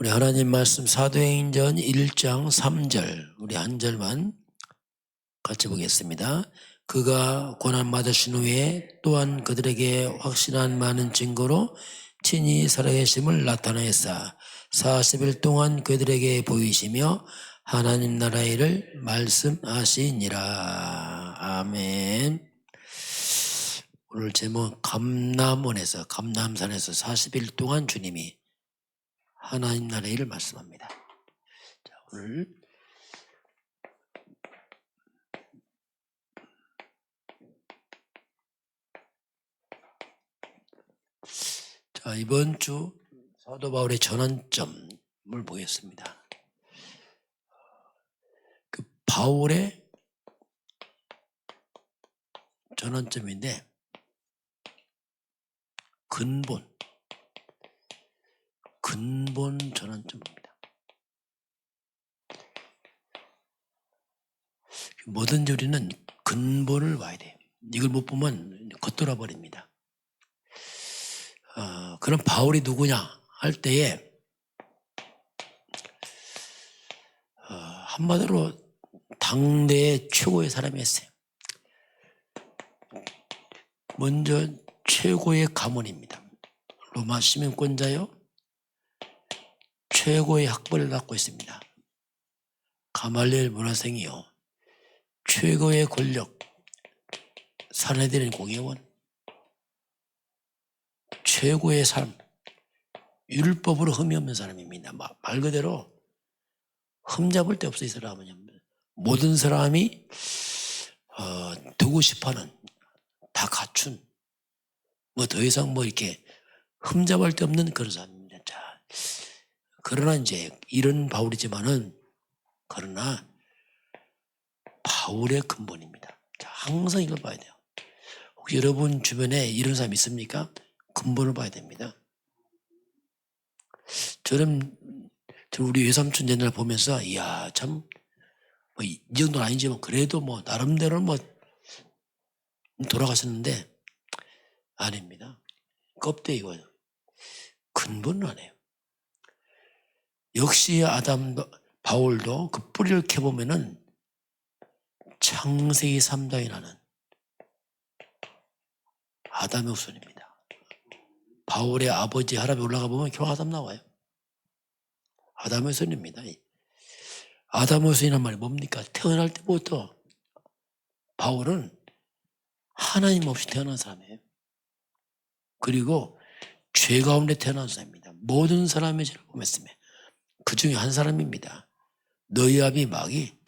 우리 하나님 말씀 사도행전 1장 3절 우리 한 절만 같이 보겠습니다. 그가 고난 받으신 후에 또한 그들에게 확실한 많은 증거로 친히 살아계심을 나타내사 40일 동안 그들에게 보이시며 하나님 나라의 일을 말씀하시니라. 아멘. 오늘 제목 감남원에서 감남산에서 40일 동안 주님이 하나님 나라의 일을 말씀합니다. 자, 오늘 자, 이번 주 사도 바울의 전환점을 보겠습니다. 그 바울의 전환점인데 근본 근본 전환점입니다. 뭐든지 우리는 근본을 봐야 돼요. 이걸 못 보면 겉돌아 버립니다. 어, 그럼 바울이 누구냐 할 때에 어, 한마디로 당대의 최고의 사람이었어요. 먼저 최고의 가문입니다. 로마 시민권자요. 최고의 학벌을 갖고 있습니다. 가말리엘 문화생이요. 최고의 권력, 사내들인 공예원, 최고의 삶, 율법으로 흠이 없는 사람입니다. 마- 말 그대로 흠잡을 데 없어 이 사람은. 모든 사람이 어, 두고 싶어하는 다 갖춘 뭐 더 이상 뭐 이렇게 흠잡을 데 없는 그런 사람입니다. 자, 그러나 이제 이런 바울이지만은 그러나 바울의 근본입니다. 자, 항상 이걸 봐야 돼요. 혹시 여러분 주변에 이런 사람 있습니까? 근본을 봐야 됩니다. 저는 저 우리 외삼촌 옛날 보면서 이야 참뭐 이 정도는 아니지만 그래도 뭐 나름대로 뭐 돌아가셨는데 아닙니다. 껍데기고요. 근본은 안 해요. 역시 아담도 바울도 그 뿌리를 캐보면은 창세기 3장이 나는 아담의 후손입니다. 바울의 아버지 하람에 올라가 보면 겨우 아담 나와요. 아담의 후손입니다. 아담의 후손이란 말이 뭡니까? 태어날 때부터 바울은 하나님 없이 태어난 사람이에요. 그리고 죄 가운데 태어난 사람입니다. 모든 사람의 죄를 범했으며 그 중에 한 사람입니다. 너희 아비 막이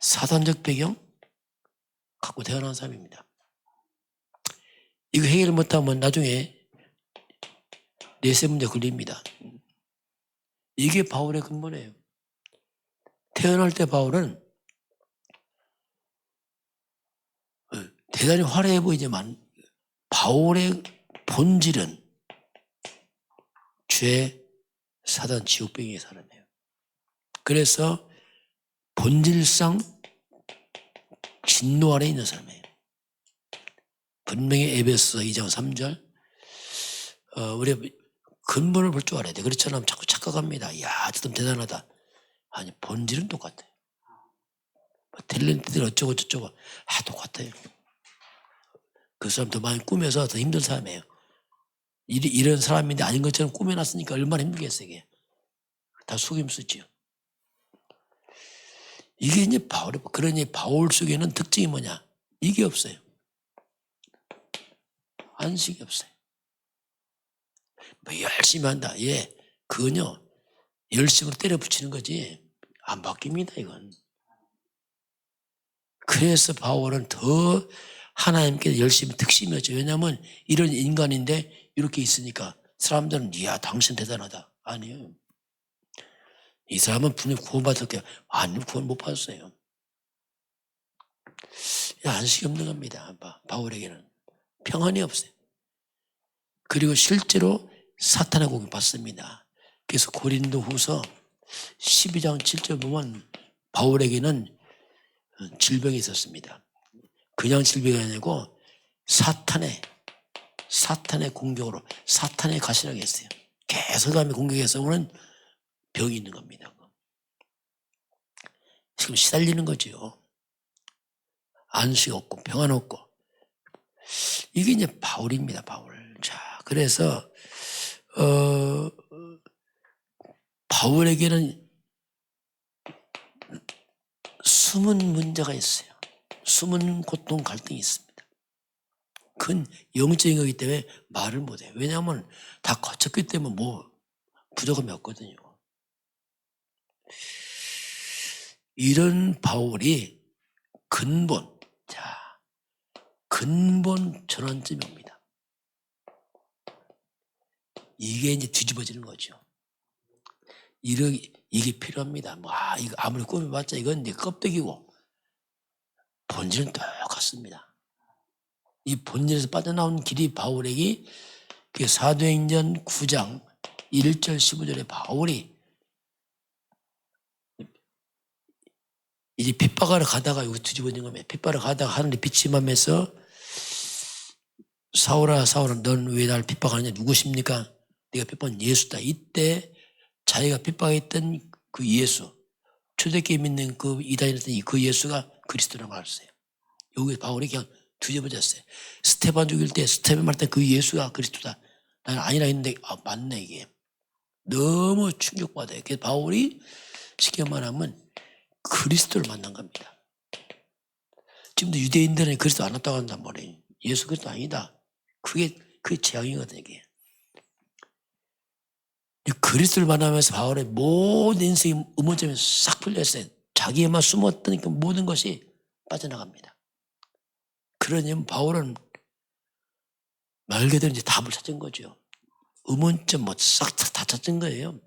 사단적 배경 갖고 태어난 사람입니다. 이거 해결 못하면 나중에 내세 문제 걸립니다. 이게 바울의 근본이에요. 태어날 때 바울은 어, 대단히 화려해 보이지만 바울의 본질은 죄, 사단, 지옥병의 사람이에요. 그래서 본질상 진노 아래 있는 사람이에요. 분명히 에베소 2장 3절 어, 우리 근본을 볼 줄 알아야 돼. 그렇지 않으면 자꾸 착각합니다. 야, 저 대단하다. 아니, 본질은 똑같아요. 뭐 탤런트들 어쩌고 저쩌고 아 똑같아요. 그 사람 더 많이 꾸며서 더 힘든 사람이에요. 이, 이런 사람인데 아닌 것처럼 꾸며놨으니까 얼마나 힘들겠어요, 이게. 다 속임수지요. 이게 이제 바울, 그러니 바울 속에는 특징이 뭐냐? 이게 없어요. 안식이 없어요. 뭐 열심히 한다. 예, 그건요, 열심으로 때려 붙이는 거지. 안 바뀝니다, 이건. 그래서 바울은 더 하나님께 열심히 특심이었죠. 왜냐하면 이런 인간인데 이렇게 있으니까 사람들은 이야 당신 대단하다. 아니에요. 이 사람은 분명히 구원받았게 아니 구원 못 받았어요. 안식이 없는 겁니다. 바- 바울에게는 평안이 없어요. 그리고 실제로 사탄의 공격 받습니다. 그래서 고린도 후서 12장 7절 보면 바울에게는 질병이 있었습니다. 그냥 질병이 아니고 사탄의 사탄의 공격으로 사탄의 가시라고 했어요. 계속 함에 공격해서 오는 병이 있는 겁니다. 지금 시달리는 거지요. 안식 없고 평안 없고 이게 이제 바울입니다. 바울. 자 그래서 어, 바울에게는 숨은 문제가 있어요. 숨은 고통 갈등이 있습니다. 큰 영적인 거기 때문에 말을 못해요. 왜냐하면 다 거쳤기 때문에 뭐 부족함이 없거든요. 이런 바울이 근본, 자, 근본 전환점이 옵니다. 이게 이제 뒤집어지는 거죠. 이러, 이게 필요합니다. 뭐, 아, 이거 아무리 꾸며봤자 이건 이제 껍데기고, 본질은 똑같습니다. 이 본질에서 빠져나온 길이 바울에게 그 사도행전 9장 1절 15절에 바울이 이제 핍박하러 가다가 여기 뒤집어진 겁니다. 핍박하러 가다가 하늘이 빛이 임하면서 사울아 사울아 넌왜 나를 핍박하느냐 누구십니까? 네가 핍박한 예수다. 이때 자기가 핍박했던 그 예수 초대교회 믿는 그 이단이었던 그 예수가 그리스도라고 알았어요. 여기 바울이 그냥 뒤집어졌어요. 스테반 죽일 때 스테반 말때 그 예수가 그리스도다. 나는 아니라 했는데 아 맞네 이게. 너무 충격받아요. 그래서 바울이 쉽게 말하면 그리스도를 만난 겁니다. 지금도 유대인들은 그리스도 안 왔다고 한단 말이에요. 예수 그리스도 아니다. 그게 그게 재앙이거든요. 이게. 이 그리스도를 만나면서 바울의 모든 인생의 의문점이 싹 풀렸어요. 자기에만 숨었던 그 모든 것이 빠져나갑니다. 그러니 바울은 말 그대로 이제 답을 찾은 거죠. 의문점 뭐 싹 다 찾은 거예요.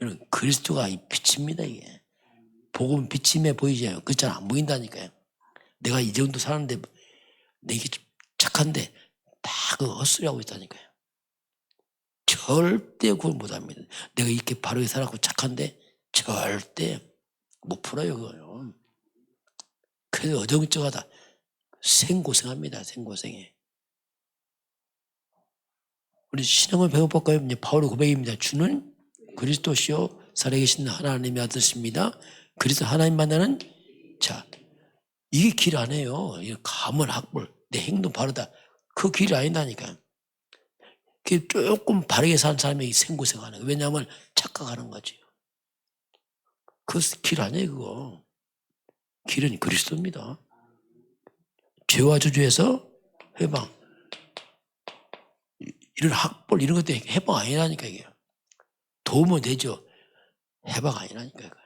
여러분 그리스도가 이 빛입니다 이게. 복음 비침해 보이잖아요. 그렇잖아 안 보인다니까요. 내가 이 정도 사는데 내게 착한데 다 그 헛소리하고 있다니까요. 절대 그걸 못합니다. 내가 이렇게 바르게 살았고 착한데 절대 못 풀어요 그거요. 그래서 어정쩡하다. 생고생합니다. 생고생해. 우리 신앙을 배워볼까요? 이제 바울의 고백입니다. 주는 그리스도시요 살아계신 하나님의 아들십니다. 그래서 하나님 만나는 자 이게 길 아니에요. 이 가문 학벌 내 행동 바르다 그 길이 아니다니까. 그 조금 바르게 사는 사람이 생고생하는 거예요. 왜냐하면 착각하는 거지. 그 길 아니에요 그거. 길은 그리스도입니다. 죄와 저주에서 해방. 이런 학벌 이런 것들 해방 아니라니까 이게. 도움은 되죠. 해방 아니라니까 이거.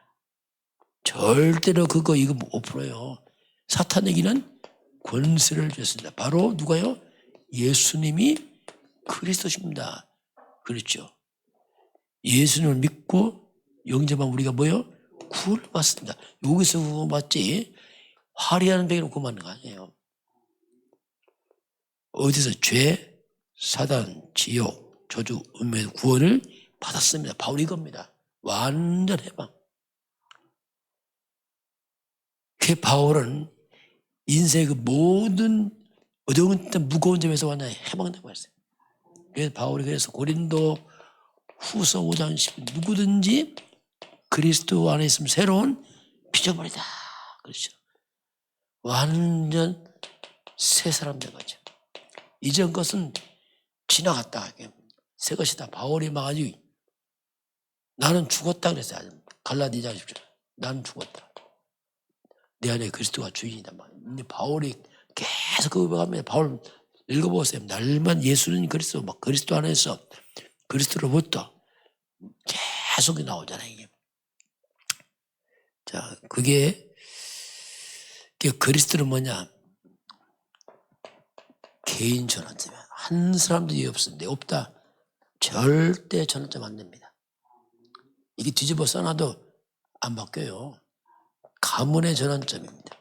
절대로 그거 이거 못 풀어요. 사탄에게는 권세를 줬습니다. 바로 누가요? 예수님이 그리스도십니다. 그렇죠. 예수님을 믿고 영접한 우리가 뭐요? 구원을 받습니다. 여기서 구원 받지 화려한 배로 구원 받는 거 아니에요. 어디서 죄, 사단, 지옥, 저주, 운명의 구원을 받았습니다. 바울이 겁니다. 완전 해방. 그 바울은 인생의 그 모든 어려운 무거운 점에서 완전히 해방되고 했어요. 그래서 바울이 그래서 고린도 후서 5장 10 누구든지 그리스도 안에 있으면 새로운 피조물이다. 그렇죠. 완전 새 사람 된 거죠. 이전 것은 지나갔다. 새 것이다. 바울이 막 아주 나는 죽었다 그랬어요. 갈라디자 10절. 나는 죽었다. 내 안에 그리스도가 주인이다. 근데 바울이 계속 그 고백합니다. 바울 읽어보세요. 날만 예수는 그리스도, 막 그리스도 안에서 그리스도로부터 계속 나오잖아요. 이게. 자, 그게, 그게 그리스도는 뭐냐? 개인 전환점이야. 한 사람도 이 없습니다. 없다. 절대 전환점 안 됩니다. 이게 뒤집어 써놔도 안 바뀌어요. 가문의 전환점입니다.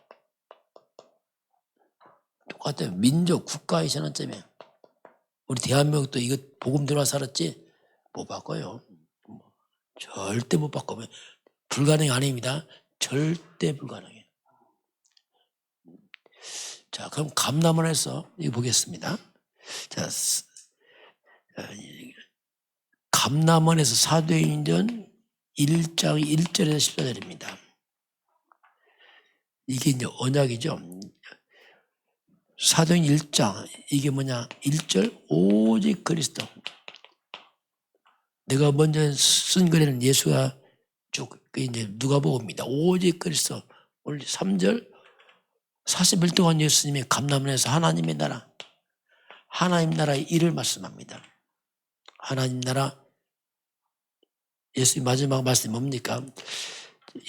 똑같아요. 민족, 국가의 전환점이에요. 우리 대한민국도 이거 복음 들어와 살았지? 못 바꿔요. 뭐, 절대 못 바꿔요. 불가능이 아닙니다. 절대 불가능해요. 자, 그럼 감남원에서 이거 보겠습니다. 자, 감남원에서 사도행전 1장 1절에서 14절입니다. 이게 이제 언약이죠. 사도행 1장 이게 뭐냐 1절 오직 그리스도 내가 먼저 쓴 글에는 예수가 쭉그 이제 누가 보옵니다. 오직 그리스도 오늘 3절 40일 동안 예수님이 감남원에서 하나님의 나라 하나님 나라의 일을 말씀합니다. 하나님 나라 예수님 마지막 말씀이 뭡니까?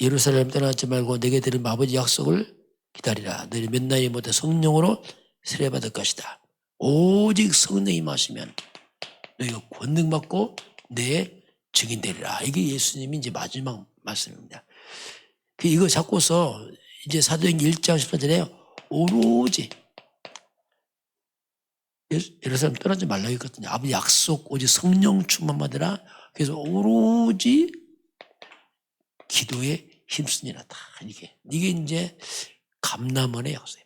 예루살렘 떠나지 말고 내게 들은 아버지 약속을 기다리라. 너희 몇 나이 못해 성령으로 세례받을 것이다. 오직 성령이 마시면 너희가 권능 받고 내 증인 되리라. 이게 예수님이 이제 마지막 말씀입니다. 그 이거 잡고서 이제 사도행 1장 10절에 오로지 예루살렘 떠나지 말라 했거든요. 아버지 약속 오직 성령 충만 받으라. 그래서 오로지 기도에 힘쓰니라 다 이게 이게 이제 감남원의 약속.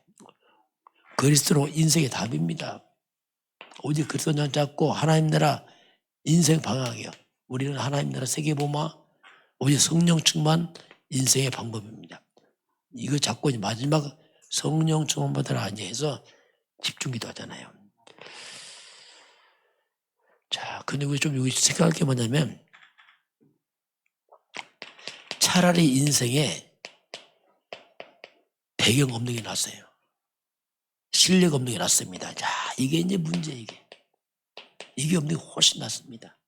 그리스도로 인생의 답입니다. 오직 그리스도만 잡고 하나님 나라 인생 방향이요. 우리는 하나님 나라 세계 보마 오직 성령 충만 인생의 방법입니다. 이거 이제 마지막 성령 받으라 이제 해서 집중기도 하잖아요. 자, 근데 우리 좀 여기 생각할 게 뭐냐면 차라리 인생에 배경 없는 게 낫어요. 실력 없는 게 낫습니다. 자, 이게 이제 문제 이게. 이게 없는 게 훨씬 낫습니다.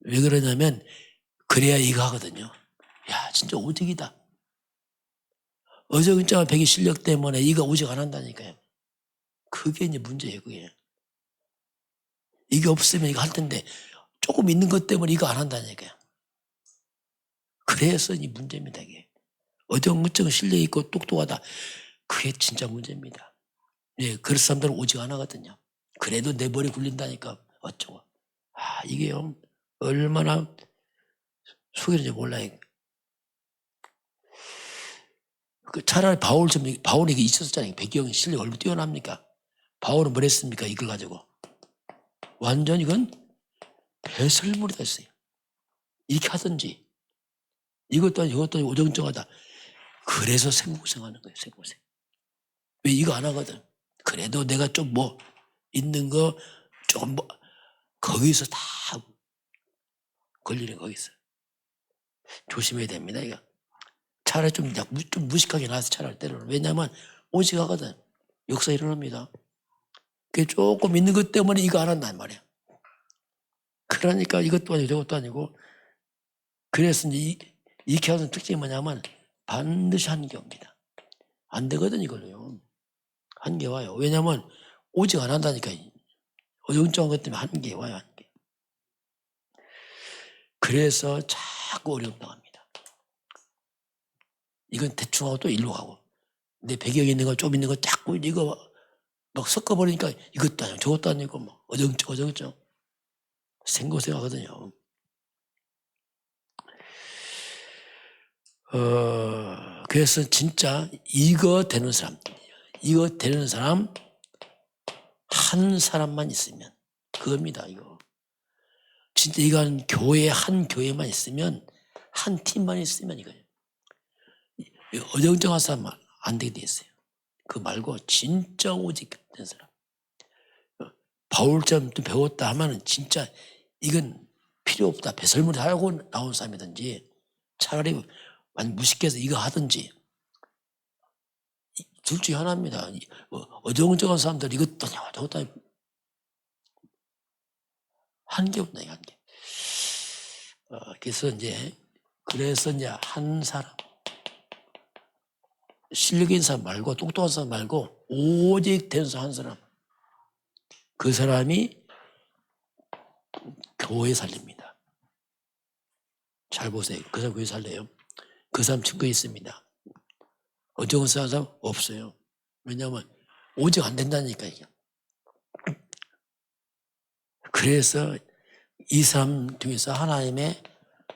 왜 그러냐면 그래야 이거 하거든요. 야, 진짜 오직이다. 어정쩡한 백의 실력 때문에 이거 오직 안 한다니까요. 그게 이제 문제예요, 그게. 이게 없으면 이거 할 텐데 조금 있는 것 때문에 이거 안 한다니까요. 그래서 이 문제입니다, 이게. 어정쩡한 실력 있고 똑똑하다. 그게 진짜 문제입니다. 예, 그런 사람들은 오직 안 하거든요. 그래도 내 머리 굴린다니까 어쩌고. 아, 이게요, 얼마나 속이는지 몰라요. 그 차라리 바울 좀, 바울이 이게 있었잖아요. 배경 실력 얼마나 뛰어납니까? 바울은 뭘 했습니까? 이걸 가지고. 완전 이건 배설물이 됐어요. 이렇게 하든지 이것도 아니고 이것도 아니고 오정정하다. 그래서 생고생 하는 거예요. 생고생. 왜 이거 안 하거든. 그래도 내가 좀 뭐 있는 거 조금 뭐 거기서 다 걸리는 거기서 조심해야 됩니다. 이거 차라리 좀, 좀 무식하게 나와서 차라리 때로는 왜냐하면 오직하거든. 역사 일어납니다. 그 조금 있는 것 때문에 이거 안 한단 말이야. 그러니까 이것도 아니고 저것도 아니고 그래서 이, 하는 특징이 뭐냐면 반드시 한계 옵니다. 안 되거든 이걸로요. 한계 와요. 왜냐면 오직 안 한다니까. 어정쩡한 것 때문에 한계 와요. 한계. 그래서 자꾸 어려움 당합니다. 이건 대충 하고 또 일로 가고 내 배경에 있는 거 좀 있는 거 자꾸 이거 막 섞어버리니까 이것도 아니고 저것도 아니고 뭐 어정쩡 어정쩡 생고생 하거든요. 어 그래서 진짜 이거 되는 사람, 이거 되는 사람 한 사람만 있으면 그겁니다. 이거 진짜 이건 교회 한 교회만 있으면 한 팀만 있으면 이거예요. 이 어정쩡한 사람 안 되게 돼 있어요. 그 말고 진짜 오직 된 사람. 어, 바울처럼 또 배웠다 하면은 진짜 이건 필요 없다. 배설물이 하고 나온 사람이든지 차라리 완전 무식해서 이거 하든지 이- 둘 중에 하나입니다. 이- 어, 어정쩡한 사람들 이것도 아니고 저것도 한게 없네 한게. 어, 그래서 이제 그래서 이제 한 사람 실력 있는 사람 말고 똑똑한 사람 말고 오직 된 사람 한 사람 그 사람이 교회 살립니다. 잘 보세요. 그 사람 교회 살려요. 그 사람 증거 있습니다. 어정은 사람 없어요. 왜냐하면 오직 안 된다니까 이게. 그래서 이 사람 중에서 하나님의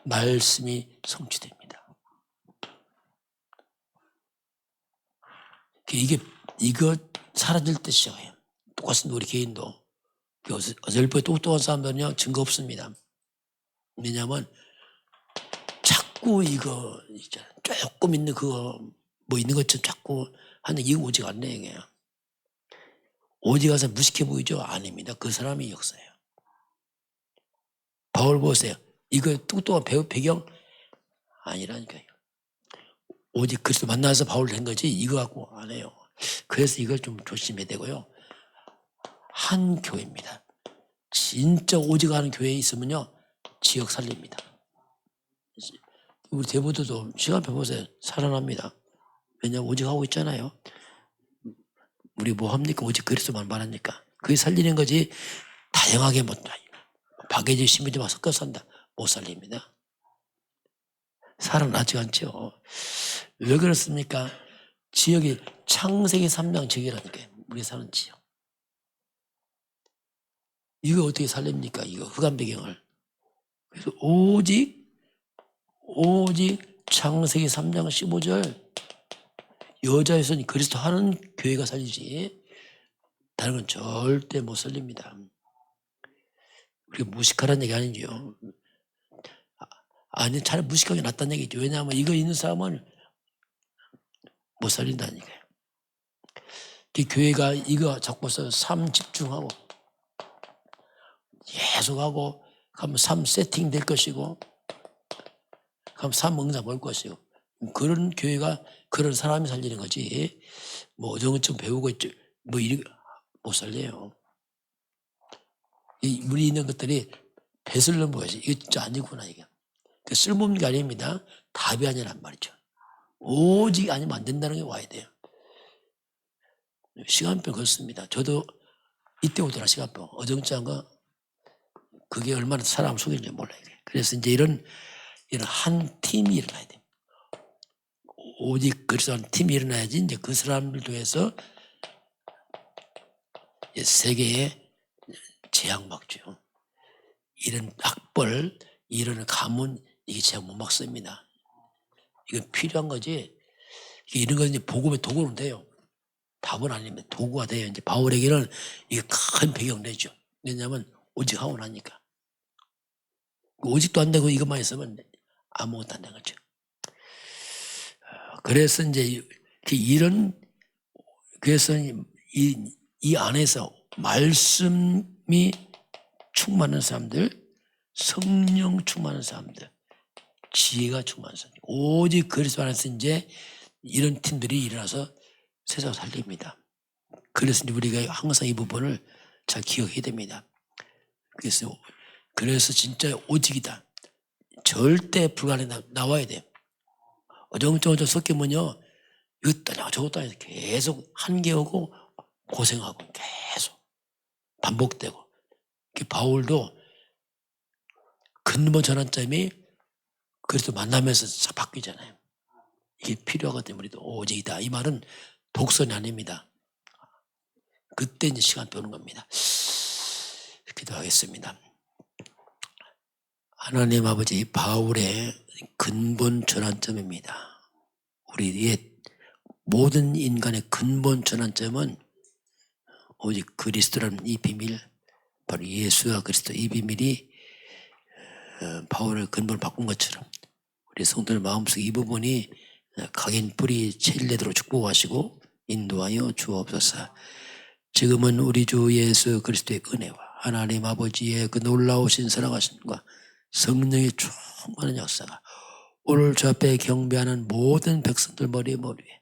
말씀이 성취됩니다. 이게 이거 사라질 때 시작해요. 똑같습니다. 우리 개인도. 그 어설프게 똑똑한 사람들은요 증거 없습니다. 왜냐하면 자꾸 이거 있잖아. 조금 있는 그거 뭐 있는 것처럼 자꾸 하는 이거 오직 안 내, 이게. 오직 가서 무식해 보이죠? 아닙니다. 그 사람이 역사예요. 바울 보세요. 이거 뚱뚱한 배, 배경 아니라니까요. 오직 그리스도 만나서 바울 된 거지 이거 갖고 안 해요. 그래서 이걸 좀 조심해야 되고요. 한 교회입니다. 진짜 오직 하는 교회에 있으면요. 지역 살립니다. 우리 대부도도 시간표 보세요. 살아납니다. 왜냐면 오직 하고 있잖아요. 우리 뭐 합니까? 오직 그리스도만 말합니까? 그게 살리는 거지 다양하게 못 박해질 신비들만 섞어 산다. 못 살립니다. 살아나지 않죠. 왜 그렇습니까? 지역이 창세기 3장 지역이라니까요. 우리 사는 지역. 이거 어떻게 살립니까? 이거 흑암 배경을. 그래서 오직 오직 창세기 3장 15절 여자의 손이 그리스도 하는 교회가 살리지 다른 건 절대 못 살립니다. 우리가 무식하라는 얘기 아니죠. 아, 아니 차라리 무식하게 낫다는 얘기죠. 왜냐하면 이거 있는 사람은 못 살린다니까요. 그 교회가 이거 잡고 서 삶 집중하고. 계속하고. 가면 삶 세팅 될 것이고. 그럼 삶 응답 올 것이고. 그런 교회가 그런 사람이 살리는 거지. 뭐 어정좀 배우고 뭐 이런 못 살려요. 이 우리 있는 것들이 넘은 것이 이거 진짜 아니구나 이게. 그 쓸모없는 게 아닙니다. 답이 아니란 말이죠 오직 아니면 안 된다는 게 와야 돼요 시간표 그렇습니다 저도 이때 오더라 시간표 어정쩡한 거 그게 얼마나 사람 속인지 몰라요. 그래서 이제 이런 이런 한 팀이 일어나야 돼. 오직 그리스도 한 팀이 일어나야지 이제 그 사람들 통해서 세계에 재앙 막죠. 이런 학벌, 이런 가문 이게 제가 못 막습니다. 이건 필요한 거지. 이런 건 이제 복음의 도구는 돼요. 답은 아니면 도구가 돼요. 이제 바울에게는 이게 큰 배경 되죠. 왜냐하면 오직 하고 나니까. 오직도 안 되고 이것만 있으면 아무것도 안 되는 거죠. 어, 그래서 이제 이런 그래서 이, 이 안에서 말씀이 충만한 사람들, 성령 충만한 사람들, 지혜가 충만한 사람들, 오직 그리스도 안에서 이제 이런 팀들이 일어나서 세상을 살립니다. 그래서 우리가 항상 이 부분을 잘 기억해야 됩니다. 그래서 그래서 진짜 오직이다. 절대 불가능해 나- 나와야 돼. 어정쩡어정 섞이면요. 이것도 아니고 저것도 아니고 계속 한계하고 고생하고 계속 반복되고. 그 바울도 근본 전환점이 그래서 만나면서 싹 바뀌잖아요. 이게 필요하거든요. 우리도 오직이다. 이 말은 독선이 아닙니다. 그때 이제 시간 배우는 겁니다. 기도하겠습니다. 하나님 아버지 바울의 근본 전환점입니다. 우리의 모든 인간의 근본 전환점은 오직 그리스도라는 이 비밀, 바로 예수와 그리스도 이 비밀이 어, 바울의 근본을 바꾼 것처럼 성도들 마음속 이 부분이 어, 각인 뿌리 첼레도로 축복하시고 인도하여 주옵소서. 지금은 우리 주 예수 그리스도의 은혜와 하나님 아버지의 그 놀라우신 사랑하심과 성령의 충만한 역사가 오늘 저 앞에 경배하는 모든 백성들 머리 머리에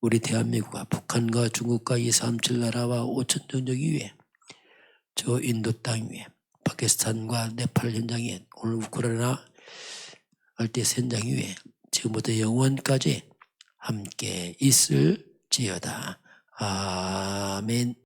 우리 대한민국과 북한과 중국과 이 삼칠 나라와 오천 전적 위에 저 인도 땅 위에 파키스탄과 네팔 현장에 오늘 우크라이나 알테스 현장 위에 지금부터 영원까지 함께 있을지어다. 아멘.